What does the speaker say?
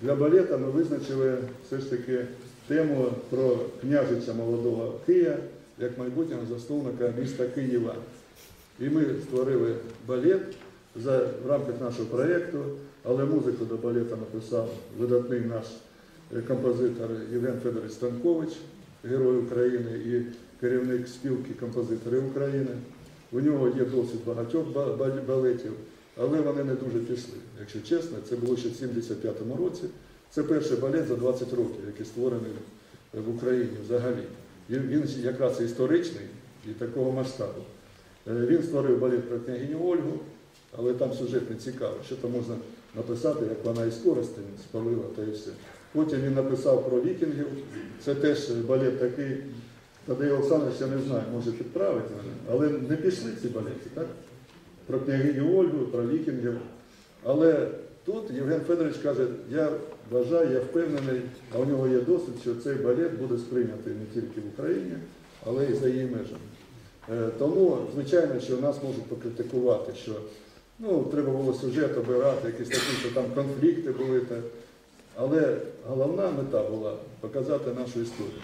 Для балета ми визначили все ж таки тему про княжича молодого Кия як майбутнього засновника міста Києва. І ми створили балет за, в рамках нашого проєкту, але музику до балета написав видатний наш е, композитор Євген Федорович Станкович, герой України і керівник спілки композиторів України. У нього є досить багатьох ба- ба- балетів, але вони не дуже пішли. Якщо чесно, це було ще в 75-му році. Це перший балет за 20 років, який створений в Україні взагалі. Він, якраз історичний і такого масштабу. Е, Він створив балет про княгиню Ольгу, але там сюжет не цікавий. Що там можна написати, як вона із користень спалила, та і все. Потім він написав про вікінгів. Це теж балет такий. Тадей Олександрович, я не знаю, може підправити мене, але не пішли ці балети, так? Про княгиню Ольгу, про вікінгів. Але тут Євген Федорович каже, я вважаю, я впевнений, а у нього є досвід, що цей балет буде сприйнятий не тільки в Україні, але й за її межами. Е, Тому, звичайно, що нас можуть покритикувати, що ну, треба було сюжет обирати, якісь такі, що там конфлікти були. Але головна мета була показати нашу історію.